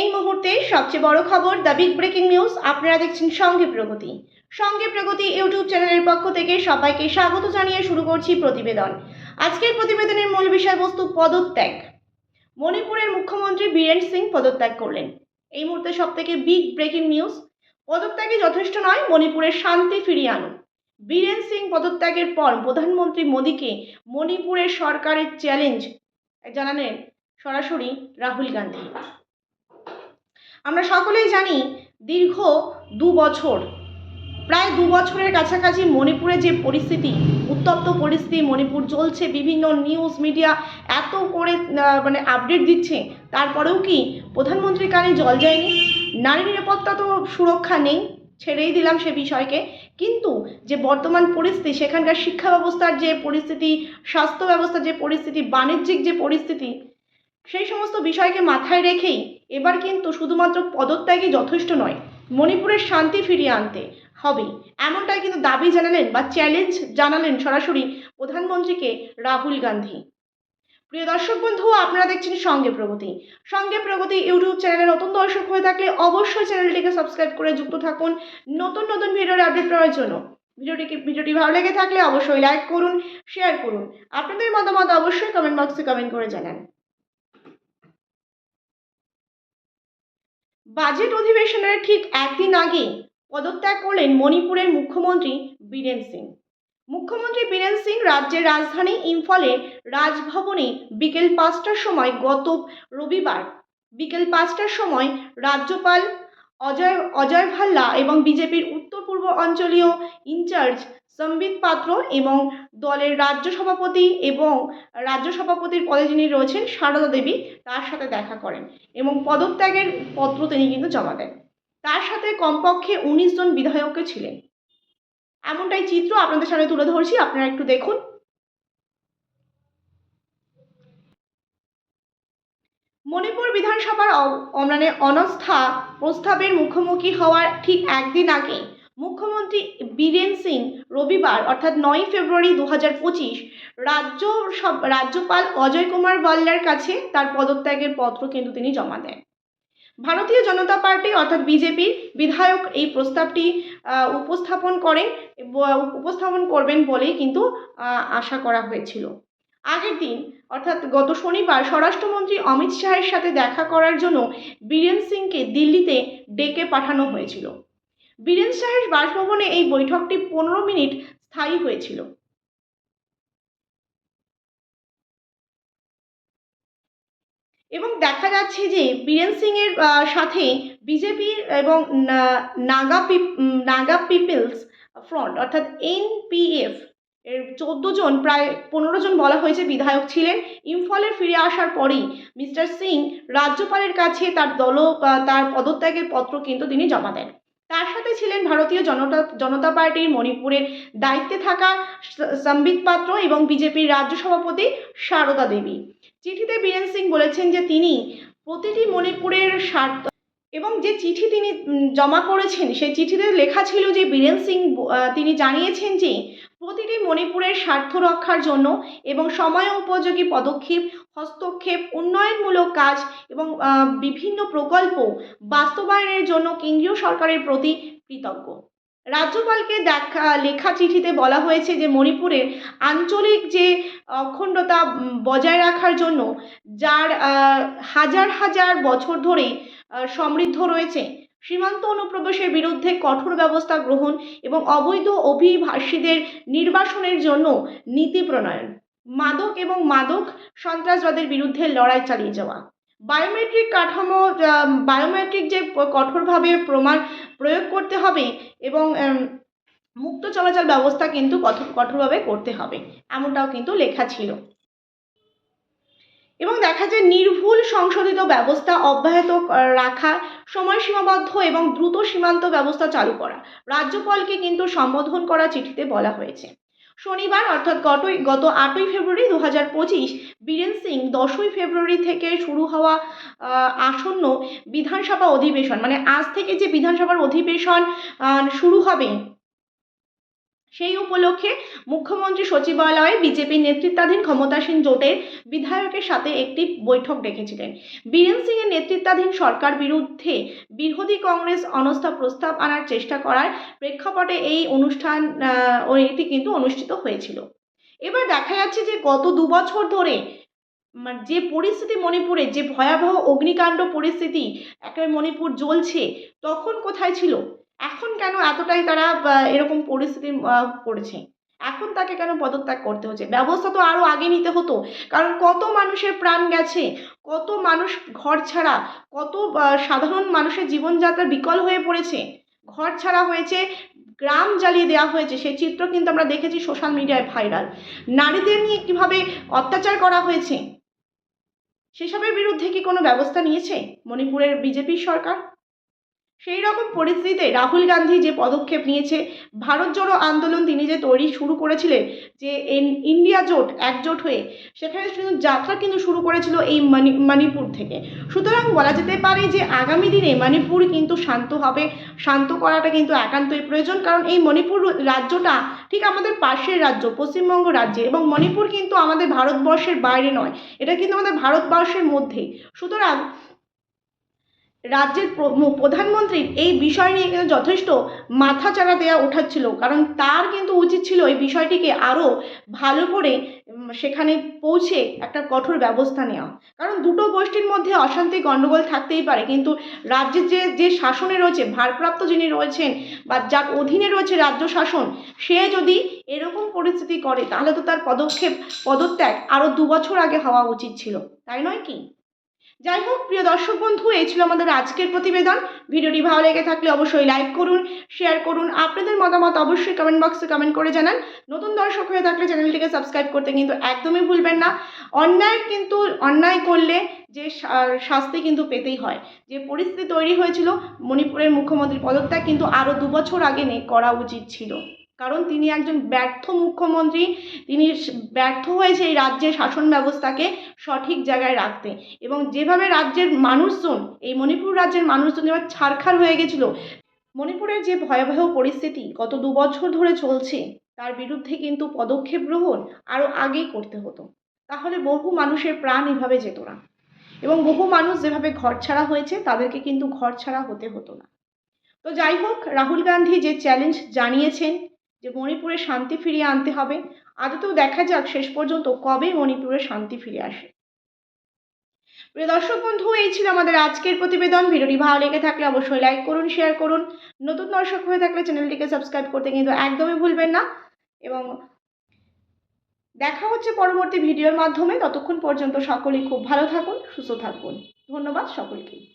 এই মুহূর্তে সবচেয়ে বড় খবর দ্য বিগ ব্রেকিং নিউজ আপনারা দেখছেন সঙ্গে প্রগতি। সঙ্গে প্রগতি ইউটিউব চ্যানেলের পক্ষ থেকে সবাইকে স্বাগত জানিয়ে শুরু করছি প্রতিবেদন। আজকের প্রতিবেদনের মূল বিষয়বস্তু পদত্যাগ। মণিপুরের মুখ্যমন্ত্রী বীরেন সিং পদত্যাগ করলেন। এই মুহূর্তে সব থেকে বিগ ব্রেকিং নিউজ। পদত্যাগে যথেষ্ট নয়, মণিপুরের শান্তি ফিরিয়ে আনুন। বীরেন সিং পদত্যাগের পর প্রধানমন্ত্রী মোদীকে মণিপুরের সরকারের চ্যালেঞ্জ। জানালেন সরাসরি রাহুল গান্ধী। আমরা সকলেই জানি দীর্ঘ দু বছর, প্রায় দু বছরের কাছাকাছি মণিপুরে যে পরিস্থিতি, উত্তপ্ত পরিস্থিতি মণিপুর চলছে, বিভিন্ন নিউজ মিডিয়া এত করে মানে আপডেট দিচ্ছে, তারপরেও কি প্রধানমন্ত্রীর কানে জল যায়নি? নারী নিরাপত্তা তো সুরক্ষা নেই, ছেড়েই দিলাম সে বিষয়কে। কিন্তু যে বর্তমান পরিস্থিতি, সেখানকার শিক্ষা ব্যবস্থার যে পরিস্থিতি, স্বাস্থ্য ব্যবস্থার যে পরিস্থিতি, বাণিজ্যিক যে পরিস্থিতি, সেই সমস্ত বিষয়কে মাথায় রেখেই এবার কিন্তু শুধুমাত্র পদত্যাগই যথেষ্ট নয়, মণিপুরের শান্তি ফিরিয়ে আনতে হবে। এমনটাই কিন্তু দাবি জানালেন বা চ্যালেঞ্জ জানালেন সরাসরি প্রধানমন্ত্রীকে রাহুল গান্ধী। প্রিয় দর্শক বন্ধু, আপনারা দেখছেন সঙ্গে প্রগতি। সঙ্গে প্রগতি ইউটিউব চ্যানেলে নতুন দর্শক হয়ে থাকলে অবশ্যই চ্যানেলটিকে সাবস্ক্রাইব করে যুক্ত থাকুন। নতুন নতুন ভিডিওর আপডেট পাওয়ার জন্য। ভিডিওটিকে ভিডিওটি ভালো লেগে থাকলে অবশ্যই লাইক করুন শেয়ার করুন। আপনাদের মতামত অবশ্যই কমেন্ট বক্সে কমেন্ট করে জানান। বাজেট অধিবেশনের ঠিক একদিন আগে পদত্যাগ করলেন মণিপুরের মুখ্যমন্ত্রী বীরেন সিং। মুখ্যমন্ত্রী বীরেন সিং রাজ্যের রাজধানী ইম্ফলে রাজভবনে বিকেল পাঁচটার সময় গত রবিবার বিকেল পাঁচটার সময় রাজ্যপাল অজয় অজয় ভাল্লা এবং বিজেপির উত্তর পূর্ব অঞ্চলীয় ইনচার্জ সম্বিত পাত্র এবং দলের রাজ্য সভাপতি এবং রাজ্য সভাপতির পদে যিনি রয়েছেন সারদা দেবী, তার সাথে দেখা করেন এবং পদত্যাগের পত্র তিনি কিন্তু জমা দেন। তার সাথে কমপক্ষে উনিশ জন বিধায়কও ছিলেন। এমনটাই চিত্র আপনাদের সামনে তুলে ধরছি, আপনারা একটু দেখুন। মণিপুর বিধানসভার অ- অ- মানে অনাস্থা প্রস্তাবের মুখোমুখি হওয়ার ঠিক একদিন আগে মুখ্যমন্ত্রী বীরেন সিং রবিবার, অর্থাৎ নয় ফেব্রুয়ারি দু হাজার পঁচিশ রাজ্য সব রাজ্যপাল অজয় কুমার বাল্লার কাছে তার পদত্যাগের পত্র কিন্তু তিনি জমা দেন। ভারতীয় জনতা পার্টি, অর্থাৎ বিজেপির বিধায়ক এই প্রস্তাবটি উপস্থাপন করেন উপস্থাপন করবেন বলেই কিন্তু আশা করা হয়েছিল। আগের দিন, অর্থাৎ গত শনিবার, স্বরাষ্ট্রমন্ত্রী অমিত শাহের সাথে দেখা করার জন্য বীরেন সিংকে দিল্লিতে ডেকে পাঠানো হয়েছিল। বীরেন শাহের বাসভবনে এই বৈঠকটি পনেরো মিনিট স্থায়ী হয়েছিল। এবং দেখা যাচ্ছে যে বীরেন সিং এর সাথে বিজেপির এবং নাগা নাগা পিপলস ফ্রন্ট অর্থাৎ এনপিএফ এর চোদ্দ জন, প্রায় পনেরো জন বলা হয়েছে বিধায়ক ছিলেন। ইম্ফলে ফিরে আসার পরেই মিস্টার সিং রাজ্যপালের কাছে তার দল তার পদত্যাগের পত্র কিন্তু তিনি জমা দেন। তার সাথে ছিলেন ভারতীয় জনতা জনতা পার্টির মণিপুরের দায়িত্বে থাকা সম্বিত পাত্র এবং বিজেপির রাজ্য সভাপতি সারদা দেবী। চিঠিতে বীরেন সিং বলেছেন যে তিনি প্রতিটি মণিপুরের স্বার্থ এবং যে চিঠি তিনি জমা করেছেন সেই চিঠিতে লেখা ছিল যে বীরেন সিং তিনি জানিয়েছেন যে প্রতিটি মণিপুরের স্বার্থ রক্ষার জন্য এবং সময় উপযোগী পদক্ষেপ, হস্তক্ষেপ, উন্নয়নমূলক কাজ এবং বিভিন্ন প্রকল্প বাস্তবায়নের জন্য কেন্দ্রীয় সরকারের প্রতি কৃতজ্ঞ। রাজ্যপালকে দেখা, লেখা চিঠিতে বলা হয়েছে যে, মণিপুরের আঞ্চলিক যে অখণ্ডতা বজায় রাখার জন্য যার হাজার হাজার বছর ধরে সমৃদ্ধ রয়েছে সীমান্ত অনুপ্রবেশের বিরুদ্ধে কঠোর ব্যবস্থা গ্রহণ এবং অবৈধ অভিবাসীদের নির্বাসনের জন্য নীতি প্রণয়ন। মাদক এবং মাদক সন্ত্রাসবাদের বিরুদ্ধে লড়াই চালিয়ে যাওয়া। বায়োমেট্রিক কাঠামো বায়োমেট্রিক যে কঠোরভাবে প্রমাণ প্রয়োগ করতে হবে এবং মুক্ত চলাচল ব্যবস্থা কিন্তু কঠোর কঠোরভাবে করতে হবে। এমনটাও কিন্তু লেখা ছিল। এবং দেখা যায় নির্ভুল সংশোধিত ব্যবস্থা অব্যাহত রাখা সময় সীমাবদ্ধ এবং দ্রুত সীমান্ত ব্যবস্থা চালু করা। রাজ্যপালকে কিন্তু সম্বোধন করা চিঠিতে বলা হয়েছে। শনিবার অর্থাৎ গতই গত আটই ফেব্রুয়ারি দু হাজার পঁচিশ বীরেন সিং দশই ফেব্রুয়ারি থেকে শুরু হওয়া আসন্ন বিধানসভা অধিবেশন মানে আজ থেকে যে বিধানসভার অধিবেশন শুরু হবে সেই উপলক্ষে মুখ্যমন্ত্রী সচিবালয়ে বিজেপির নেতৃত্বাধীন ক্ষমতাসীন জোটের বিধায়কের সাথে একটি বৈঠক ডেকেছিলেন। বীরেন সিং এর নেতৃত্বাধীন সরকার বিরুদ্ধে বিরোধী কংগ্রেস অনস্থা প্রস্তাব আনার চেষ্টা করার প্রেক্ষাপটে এই অনুষ্ঠান এটি কিন্তু অনুষ্ঠিত হয়েছিল। এবার দেখা যাচ্ছে যে গত দু বছর ধরে মানে যে পরিস্থিতি মণিপুরে, যে ভয়াবহ অগ্নিকাণ্ড পরিস্থিতি একেবারে মণিপুর জ্বলছে, তখন কোথায় ছিল? এখন কেন এতটাই তারা এরকম পরিস্থিতি পড়েছে এখন তাকে কেন পদত্যাগ করতে হচ্ছে? ব্যবস্থা তো আরও আগে নিতে হতো। কারণ কত মানুষের প্রাণ গেছে, কত মানুষ ঘর ছাড়া, কত সাধারণ মানুষের জীবনযাত্রা বিকল হয়ে পড়েছে। ঘর ছাড়া হয়েছে, গ্রাম জ্বালিয়ে দেওয়া হয়েছে। সেই চিত্র কিন্তু আমরা দেখেছি সোশ্যাল মিডিয়ায় ভাইরাল নারীদের নিয়ে কীভাবে অত্যাচার করা হয়েছে? সেসবের বিরুদ্ধে কি কোনো ব্যবস্থা নিয়েছে মণিপুরের বিজেপি সরকার? সেই রকম পরিস্থিতিতে রাহুল গান্ধী যে পদক্ষেপ নিয়েছে, ভারত জোড়ো আন্দোলন তিনি যে তৈরি শুরু করেছিলেন, যে ইন্ডিয়া জোট একজোট হয়ে, সেখানে যাত্রা কিন্তু শুরু করেছিল এই মণি মণিপুর থেকে। সুতরাং বলা যেতে পারে যে আগামী দিনে মণিপুর কিন্তু শান্ত হবে, শান্ত করাটা কিন্তু একান্তই প্রয়োজন, কারণ এই মণিপুর রাজ্যটা ঠিক আমাদের পাশের রাজ্য, পশ্চিমবঙ্গ রাজ্যে, এবং মণিপুর কিন্তু আমাদের ভারতবর্ষের বাইরে নয়, এটা কিন্তু আমাদের ভারতবর্ষের মধ্যে সুতরাং রাজ্যের প্রধানমন্ত্রীর এই বিষয় নিয়ে কিন্তু যথেষ্ট মাথাচাড়া দেওয়া ওঠাচ্ছিল কারণ তার কিন্তু উচিত ছিল এই বিষয়টিকে আরও ভালো করে সেখানে পৌঁছে একটা কঠোর ব্যবস্থা নেওয়া। কারণ দুটো গোষ্ঠীর মধ্যে অশান্তি গণ্ডগোল থাকতেই পারে। কিন্তু রাজ্যের যে যে শাসনে রয়েছে, ভারপ্রাপ্ত যিনি রয়েছেন বা যার অধীনে রয়েছে রাজ্য শাসন, সে যদি এরকম পরিস্থিতি করে, তাহলে তো তার পদক্ষেপ, পদত্যাগ আরও দু বছর আগে হওয়া উচিত ছিল। তাই নয় কি? যাই হোক প্রিয় দর্শক বন্ধু, এই ছিল আমাদের আজকের প্রতিবেদন। ভিডিওটি ভালো লেগে থাকলে অবশ্যই লাইক করুন, শেয়ার করুন। আপনাদের মতামত অবশ্যই কমেন্ট বক্সে কমেন্ট করে জানান। নতুন দর্শক হয়ে থাকলে চ্যানেলটিকে সাবস্ক্রাইব করতে কিন্তু একদমই ভুলবেন না। অন্যায় কিন্তু, অন্যায় করলে যে শাস্তি কিন্তু পেতেই হয়। যে পরিস্থিতি তৈরি হয়েছিল, মণিপুরের মুখ্যমন্ত্রী পদত্যাগ কিন্তু আরও দু বছর আগে নেই করা উচিত ছিল। কারণ তিনি একজন ব্যর্থ মুখ্যমন্ত্রী। তিনি ব্যর্থ হয়েছে এই রাজ্যের শাসন ব্যবস্থাকে সঠিক জায়গায় রাখতে। এবং যেভাবে রাজ্যের মানুষজন, এই মণিপুর রাজ্যের মানুষজন যেভাবে ছারখার হয়ে গেছিল, মণিপুরের যে ভয়াবহ পরিস্থিতি গত দু বছর ধরে চলছে, তার বিরুদ্ধে কিন্তু পদক্ষেপ গ্রহণ আরও আগেই করতে হতো। তাহলে বহু মানুষের প্রাণ এভাবে যেত না। এবং বহু মানুষ যেভাবে ঘর ছাড়া হয়েছে, তাদেরকে কিন্তু ঘর ছাড়া হতে হতো না। তো যাই হোক, রাহুল গান্ধী যে চ্যালেঞ্জ জানিয়েছেন যে মণিপুরে শান্তি ফিরিয়ে আনতে হবে। আদতেও দেখা যাক শেষ পর্যন্ত কবে মণিপুরে শান্তি ফিরে আসে। প্রিয় দর্শক বন্ধু, এই ছিল আমাদের আজকের প্রতিবেদন। ভিডিওটি ভালো লেগে থাকলে অবশ্যই লাইক করুন শেয়ার করুন। নতুন দর্শক হয়ে থাকলে চ্যানেলটিকে সাবস্ক্রাইব করতে কিন্তু একদমই ভুলবেন না। এবং দেখা হচ্ছে পরবর্তী ভিডিওর মাধ্যমে। ততক্ষণ পর্যন্ত সকলেই খুব ভালো থাকুন, সুস্থ থাকুন। ধন্যবাদ সকলকে।